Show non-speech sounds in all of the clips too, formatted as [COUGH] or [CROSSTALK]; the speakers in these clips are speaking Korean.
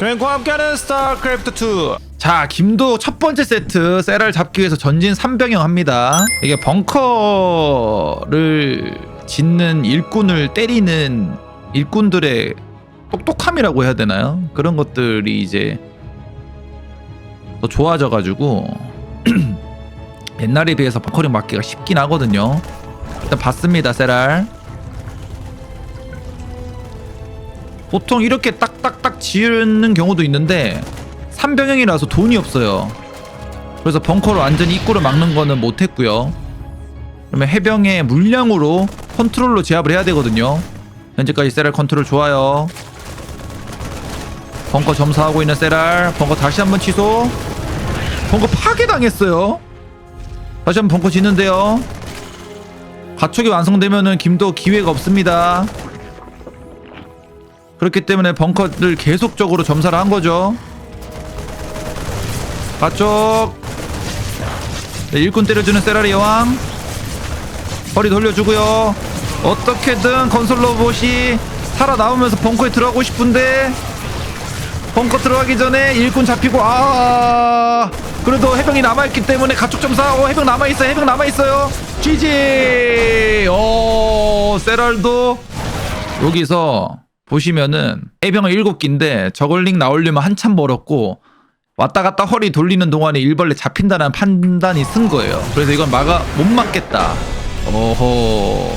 그리고 함께하는 스타크래프트 2 자, 김도 첫 번째 세트 세라를 잡기 위해서 전진 3병형 합니다. 이게 벙커를 짓는 일꾼을 때리는 일꾼들의 똑똑함이라고 해야 되나요? 그런 것들이 이제 더 좋아져가지고 [CLEARS THROAT] 옛날에 비해서 벙커링 맞기가 쉽긴 하거든요. 일단 봤습니다, 세랄. 보통 이렇게 딱딱딱 지르는 경우도 있는데 3병형이라서 돈이 없어요. 그래서 벙커로 완전히 입구를 막는 거는 못했고요. 그러면 해병의 물량으로 컨트롤로 제압을 해야 되거든요. 현재까지 세랄 컨트롤 좋아요. 벙커 점사하고 있는 세랄 벙커 다시 한번 취소. 벙커 파괴당했어요. 다시 한번 벙커 짓는데요. 가축이 완성되면은 김도 기회가 없습니다. 그렇기 때문에 벙커를 계속적으로 점사를 한 거죠. 가쪽. 네, 일꾼 때려주는 세라리 여왕. 허리 돌려주고요. 어떻게든 건설 로봇이 살아나오면서 벙커에 들어가고 싶은데 벙커 들어가기 전에 일꾼 잡히고 아 그래도 해병이 남아있기 때문에 가축 점사. 어 해병 남아있어요. 해병 남아있어요. GG 어 세랄도 여기서 보시면은 해병은 7기인데 저글링 나오려면 한참 멀었고 왔다 갔다 허리 돌리는 동안에 일벌레 잡힌다는 판단이 쓴 거예요. 그래서 이건 막아 못 막겠다. 오호.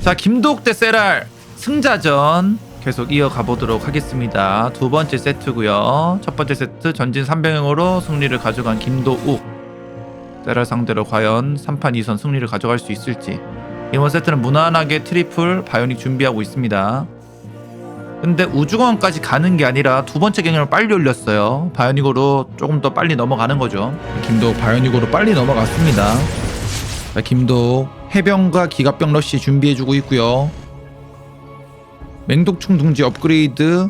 자 김도욱 대 세랄 승자전 계속 이어가 보도록 하겠습니다. 두 번째 세트고요. 첫 번째 세트 전진 3병형으로 승리를 가져간 김도욱. 세랄 상대로 과연 3판 2선 승리를 가져갈 수 있을지. 이번 세트는 무난하게 트리플 바이오닉 준비하고 있습니다. 근데 우주공항까지 가는 게 아니라 두 번째 경영을 빨리 올렸어요. 바이오닉으로 조금 더 빨리 넘어가는 거죠. 김도 바이오닉으로 빨리 넘어갔습니다. 자, 김도 해병과 기갑병 러시 준비해주고 있고요. 맹독충 둥지 업그레이드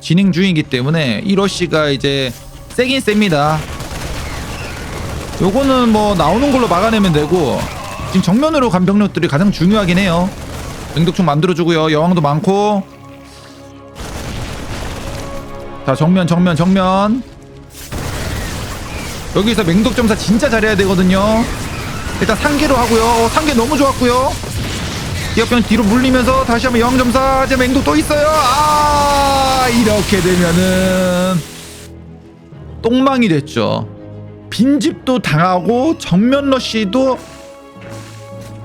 진행 중이기 때문에 이 러시가 이제 세긴 셉니다. 요거는 뭐 나오는 걸로 막아내면 되고 지금 정면으로 간 병력들이 가장 중요하긴 해요. 맹독충 만들어주고요. 여왕도 많고 자 정면 정면 정면. 여기서 맹독점사 진짜 잘해야 되거든요. 일단 상계로 하고요. 어, 상계 너무 좋았고요. 기업병 뒤로 물리면서 다시 한번 여왕점사 이제 맹독 또 있어요. 아 이렇게 되면은 똥망이 됐죠. 빈집도 당하고 정면 러쉬도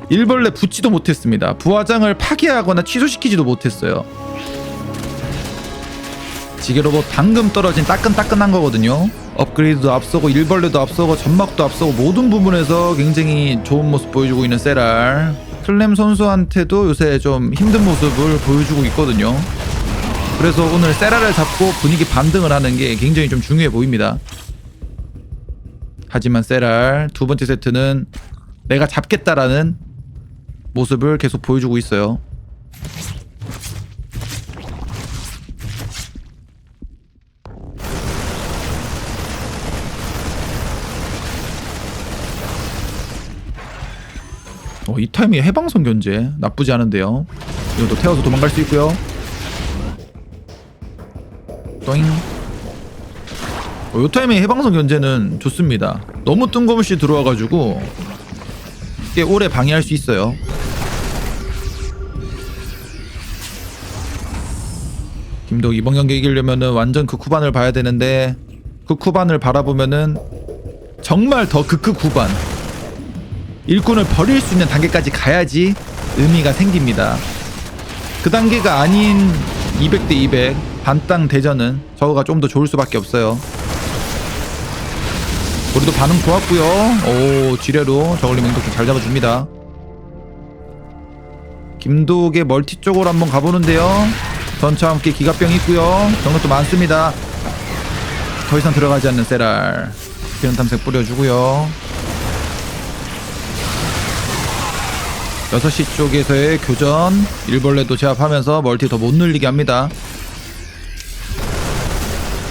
일벌레 붙지도 못했습니다. 부화장을 파괴하거나 취소시키지도 못했어요 지게 로봇 방금 떨어진 따끈따끈한 거거든요. 업그레이드도 앞서고 일벌레도 앞서고 점막도 앞서고 모든 부분에서 굉장히 좋은 모습 보여주고 있는 세랄. 클램 선수한테도 요새 좀 힘든 모습을 보여주고 있거든요. 그래서 오늘 세랄을 잡고 분위기 반등을 하는 게 굉장히 좀 중요해 보입니다. 하지만 세랄 두 번째 세트는 내가 잡겠다라는 모습을 계속 보여주고 있어요. 이 타이밍에 해방선 견제 나쁘지 않은데요. 이것도 태워서 도망갈 수 있고요. 또잉. 어, 이 타이밍에 해방선 견제는 좋습니다. 너무 뜬금없이 들어와가지고 꽤 오래 방해할 수 있어요. 김도 이번 경기 이기려면은 완전 극후반을 봐야 되는데 극후반을 바라보면은 정말 더 극극후반 일꾼을 버릴 수 있는 단계까지 가야지 의미가 생깁니다. 그 단계가 아닌 200대 200 반땅 대전은 저거가 좀 더 좋을 수밖에 없어요. 우리도 반응 좋았고요. 오 지뢰로 저글링 맹독도 잘 잡아줍니다. 김독의 멀티 쪽으로 한번 가보는데요. 전차와 함께 기갑병 있고요. 병력도 많습니다. 더 이상 들어가지 않는 세랄. 피는 탐색 뿌려주고요. 6시 쪽에서의 교전 일벌레도 제압하면서 멀티 더 못 늘리게 합니다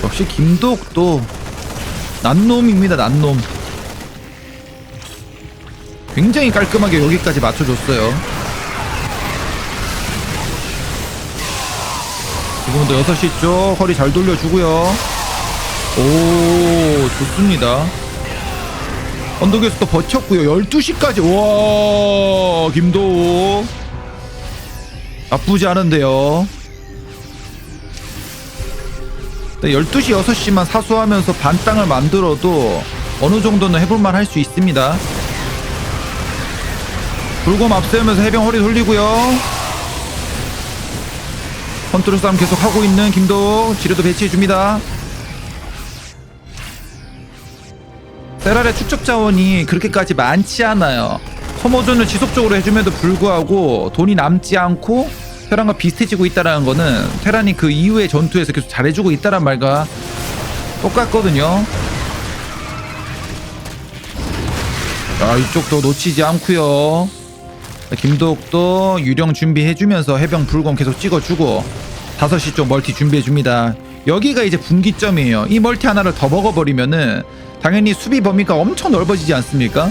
역시 김독도 난놈입니다 난놈 굉장히 깔끔하게 여기까지 맞춰줬어요 지금도 6시 쪽 허리 잘 돌려주고요. 오, 좋습니다. 언덕에서 또 버텼고요. 12시까지. 와, 김도우. 나쁘지 않은데요. 네, 12시, 6시만 사수하면서 반땅을 만들어도 어느 정도는 해볼만 할 수 있습니다. 불곰 앞세우면서 해병 허리 돌리고요. 컨트롤 싸움 계속 하고 있는 김도 지뢰도 배치해 줍니다. 세랄의 축적 자원이 그렇게까지 많지 않아요. 소모전을 지속적으로 해줌에도 불구하고 돈이 남지 않고 테란과 비슷해지고 있다라는 거는 테란이 그 이후의 전투에서 계속 잘해주고 있다란 말과 똑같거든요. 자 이쪽도 놓치지 않고요. 김도욱도 유령 준비해주면서 해병 불공 계속 찍어주고 5시 쪽 멀티 준비해줍니다. 여기가 이제 분기점이에요. 이 멀티 하나를 더 먹어버리면은 당연히 수비 범위가 엄청 넓어지지 않습니까?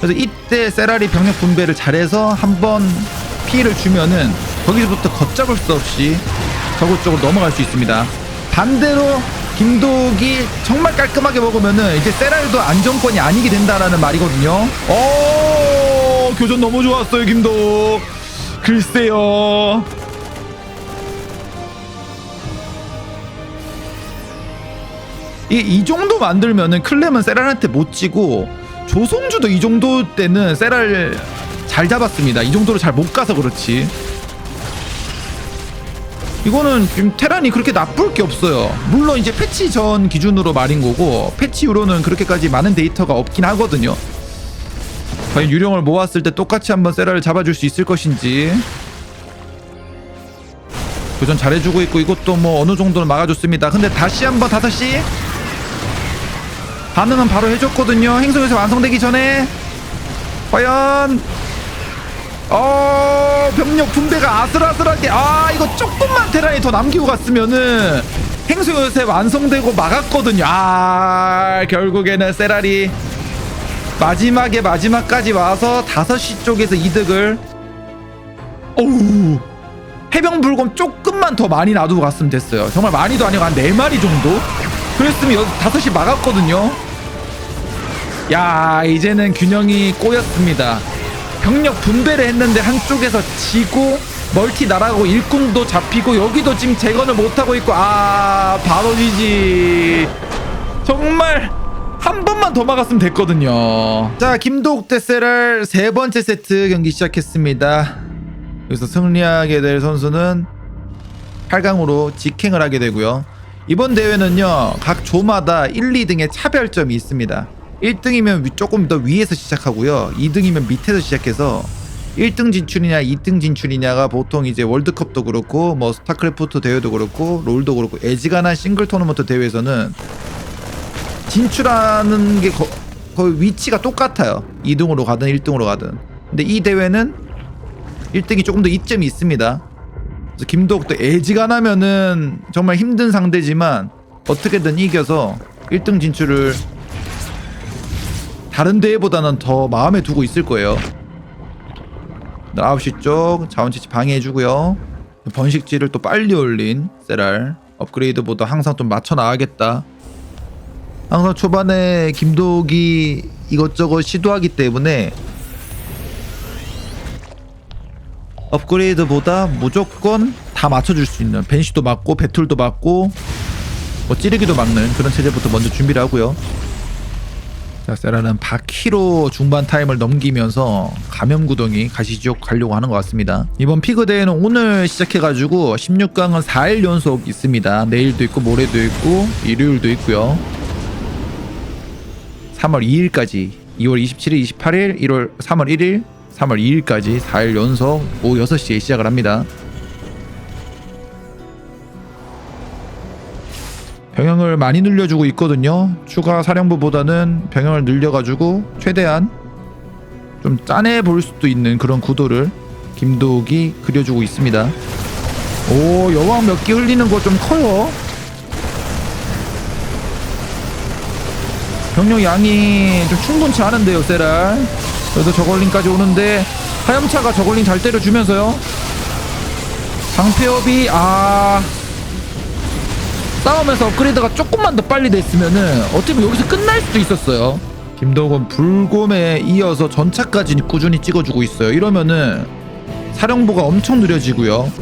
그래서 이때 세라리 병력 분배를 잘해서 한번 피해를 주면은 거기서부터 걷잡을 수 없이 저곳 쪽으로 넘어갈 수 있습니다. 반대로 김도욱이 정말 깔끔하게 먹으면은 이제 세랄도 안정권이 아니게 된다라는 말이거든요. 오 교전 너무 좋았어요 김도욱. 글쎄요. 이, 이 정도 만들면은 클렘은 세랄한테 못 지고 조성주도 이 정도 때는 세랄 잘 잡았습니다. 이 정도로 잘 못 가서 그렇지. 이거는 지금 테란이 그렇게 나쁠 게 없어요. 물론 이제 패치 전 기준으로 말인 거고 패치 후로는 그렇게까지 많은 데이터가 없긴 하거든요. 과연 유령을 모았을 때 똑같이 한번 세라를 잡아줄 수 있을 것인지 교전 잘해주고 있고 이것도 뭐 어느 정도는 막아줬습니다. 근데 다시 한번 5시 반응은 바로 해줬거든요. 행성에서 완성되기 전에. 과연 어 병력 분배가 아슬아슬하게 아 이거 조금만 테란이 더 남기고 갔으면은 행수 요새 완성되고 막았거든요. 아 결국에는 세라리 마지막에 마지막까지 와서 5시 쪽에서 이득을. 어우 해병 불곰 조금만 더 많이 놔두고 갔으면 됐어요. 정말 많이도 아니고 한 4마리 정도? 그랬으면 여, 5시 막았거든요 야 이제는 균형이 꼬였습니다. 병력 분배를 했는데 한쪽에서 지고 멀티 날아가고 일꾼도 잡히고 여기도 지금 재건을 못하고 있고 아 바로 지지. 정말 한 번만 더 막았으면 됐거든요. 자 김도욱 대세를 세 번째 세트 경기 시작했습니다. 여기서 승리하게 될 선수는 8강으로 직행을 하게 되고요. 이번 대회는요 각 조마다 1, 2등의 차별점이 있습니다 1등이면 조금 더 위에서 시작하고요. 2등이면 밑에서 시작해서 1등 진출이냐 2등 진출이냐가 보통 이제 월드컵도 그렇고 뭐 스타크래프트 대회도 그렇고 롤도 그렇고 애지간한 싱글 토너먼트 대회에서는 진출하는 게 거, 거의 위치가 똑같아요. 2등으로 가든 1등으로 가든. 근데 이 대회는 1등이 조금 더 이점이 있습니다. 그래서 김도욱도 애지간하면은 정말 힘든 상대지만 어떻게든 이겨서 1등 진출을 다른 대회보다는 더 마음에 두고 있을 거예요. 9시 쪽 자원치치 방해해주고요. 번식지를 또 빨리 올린 세랄 업그레이드보다 항상 좀 맞춰 나가겠다. 항상 초반에 김도욱이 이것저것 시도하기 때문에 업그레이드보다 무조건 다 맞춰줄 수 있는 벤시도 맞고 배툴도 맞고 뭐 찌르기도 막는 그런 체제부터 먼저 준비를 하고요. 자, 세라는 바퀴로 중반 타임을 넘기면서 감염 구덩이 가시지옥 가려고 하는 것 같습니다. 이번 피그 대회는 오늘 시작해가지고 16강은 4일 연속 있습니다. 내일도 있고 모레도 있고 일요일도 있고요. 3월 2일까지 2월 27일, 28일, 1월 3월 1일, 3월 2일까지 4일 연속 오후 6시에 시작을 합니다. 병영을 많이 늘려주고 있거든요. 추가 사령부보다는 병영을 늘려가지고 최대한 좀 짠해 볼 수도 있는 그런 구도를 김도욱이 그려주고 있습니다. 오 여왕 몇 개 흘리는 거 좀 커요. 병력 양이 좀 충분치 않은데요, 세랄. 그래도 저걸링까지 오는데 하염차가 저걸링 잘 때려주면서요. 방패업이 아 싸우면서 업그레이드가 조금만 더 빨리 됐으면은 어떻게 보면 여기서 끝날 수도 있었어요. 김동건 불곰에 이어서 전차까지 꾸준히 찍어주고 있어요. 이러면은 사령부가 엄청 느려지고요.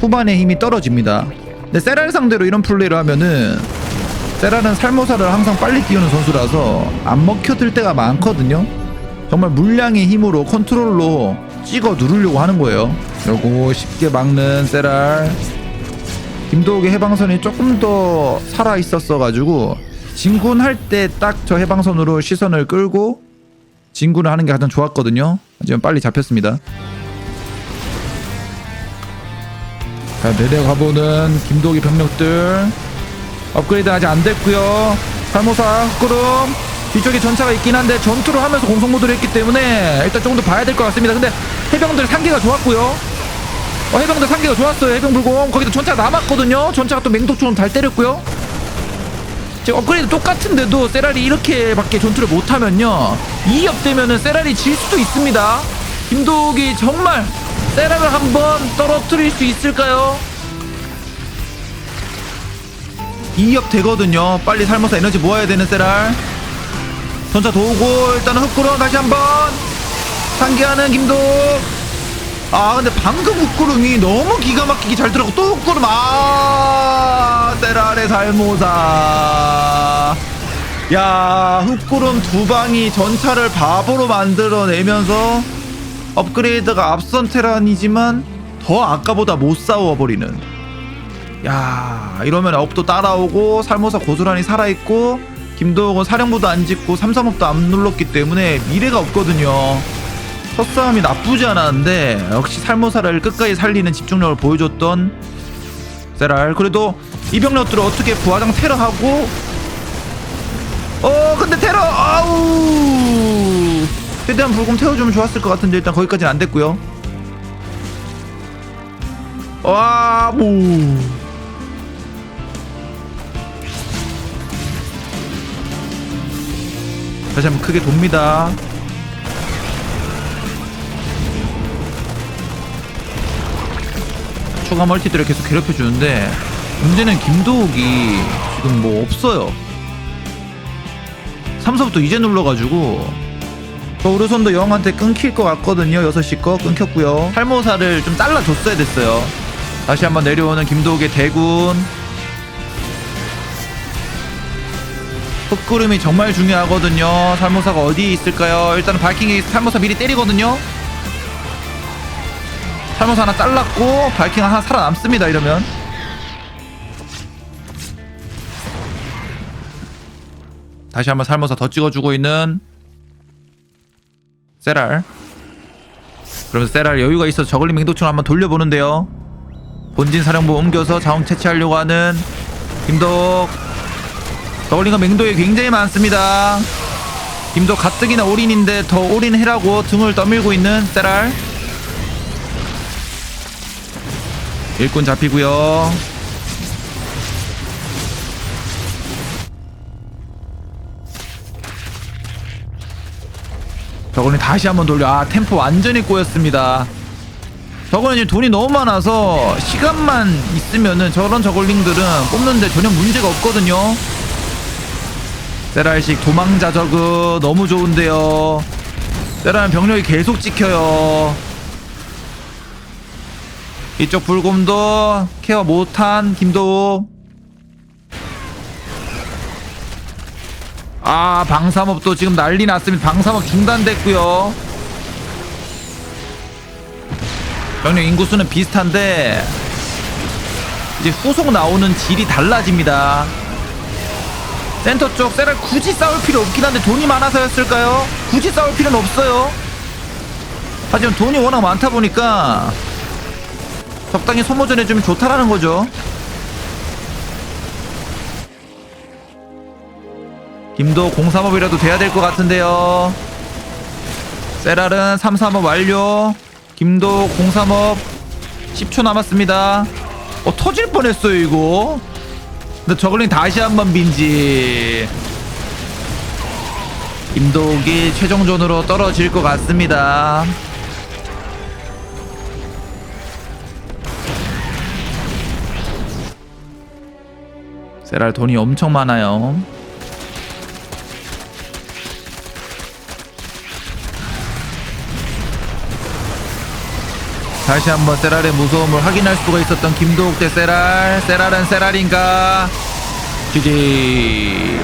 후반에 힘이 떨어집니다. 근데 세랄 상대로 이런 플레이를 하면은 세랄은 살모사를 항상 빨리 띄우는 선수라서 안 먹혀들 때가 많거든요. 정말 물량의 힘으로 컨트롤로 찍어 누르려고 하는 거예요. 요거 쉽게 막는 세랄. 김도욱의 해방선이 조금 더 살아 있었어 가지고 진군 할 때 딱 저 해방선으로 시선을 끌고 진군을 하는 게 가장 좋았거든요. 하지만 빨리 잡혔습니다. 자 내려가 보는 김도욱의 병력들 업그레이드 아직 안 됐고요. 살모사 흑구름 뒤쪽에 전차가 있긴 한데 전투를 하면서 공성 모드를 했기 때문에 일단 조금 더 봐야 될 것 같습니다. 근데 해병들 상계가 좋았고요. 어, 해병들 상계가 좋았어요. 해병 불공 거기도 전차가 남았거든요. 전차가 또 맹독충 잘 때렸고요. 지금 업그레이드 똑같은데도 세랄이 이렇게밖에 전투를 못하면요 2업 되면은 세랄이 질 수도 있습니다 김도욱이 정말 세랄을 한번 떨어뜨릴 수 있을까요? 2업 되거든요 빨리 살면서 에너지 모아야 되는 세랄 전차 도우고 일단은 흑구름 다시 한번 상기하는 김도욱 아 근데 방금 흑구름이 너무 기가 막히게 잘 들어가고 또 흑구름. 아 세랄의 살모사. 야 흑구름 두 방이 전차를 바보로 만들어내면서 업그레이드가 앞선 테란이지만 더 아까보다 못 싸워버리는. 야 이러면 업도 따라오고 살모사 고스란히 살아있고 김도욱은 사령부도 안 짓고 삼삼업도 안 눌렀기 때문에 미래가 없거든요 첫 싸움이 나쁘지 않았는데 역시 살모사를 끝까지 살리는 집중력을 보여줬던 세랄. 그래도 이 병력들을 어떻게 부하장 테러하고. 어 근데 테러! 아우! 최대한 불금 태워주면 좋았을 것 같은데 일단 거기까지는 안 됐고요. 와뭐 다시 한번 크게 돕니다 추가 멀티들을 계속 괴롭혀 주는데 문제는 김도욱이 지금 뭐 없어요. 3서부터 이제 눌러가지고 저 우르손도 영한테 끊길 것 같거든요. 6시 거 끊겼고요. 탈모사를 좀 잘라줬어야 됐어요. 다시 한번 내려오는 김도욱의 대군 흑구름이 정말 중요하거든요. 살모사가 어디에 있을까요? 일단은 바이킹이 살모사 미리 때리거든요. 살모사 하나 잘랐고 바이킹 하나 살아남습니다 이러면. 다시 한번 살모사 더 찍어주고 있는 세랄. 그러면서 세랄 여유가 있어서 저글링 맹독충 한번 돌려보는데요. 본진 사령부 옮겨서 자원 채취하려고 하는 김덕. 저글링과 맹독이 굉장히 많습니다. 김덕 가뜩이나 올인인데 더 올인해라고 등을 떠밀고 있는 세랄 일꾼 잡히고요. 저거는 다시 한번 돌려. 아 템포 완전히 꼬였습니다. 저거는 이제 돈이 너무 많아서 시간만 있으면은 저런 저글링들은 뽑는데 전혀 문제가 없거든요. 세랄식 도망자 저그 너무 좋은데요. 세랄은 병력이 계속 찍혀요. 이쪽 불곰도 케어 못한 김도우. 아 방삼업도 지금 난리 났습니다. 방삼업 중단됐고요. 병력 인구수는 비슷한데 이제 후속 나오는 질이 달라집니다. 센터 쪽 세랄 굳이 싸울 필요 없긴 한데 돈이 많아서였을까요? 굳이 싸울 필요는 없어요. 하지만 돈이 워낙 많다 보니까 적당히 소모전 해주면 좋다라는 거죠. 김도 03업이라도 돼야 될 것 같은데요. 세랄은 33업 완료. 김도 03업 10초 남았습니다. 어 터질 뻔했어요 이거. 근데 저글링 다시 한번 빈지. 김도욱이 최종전으로 떨어질 것 같습니다. 세랄 돈이 엄청 많아요. 다시 한번 세랄의 무서움을 확인할 수가 있었던 김도욱 대 세랄. 세랄은 세랄인가? GG.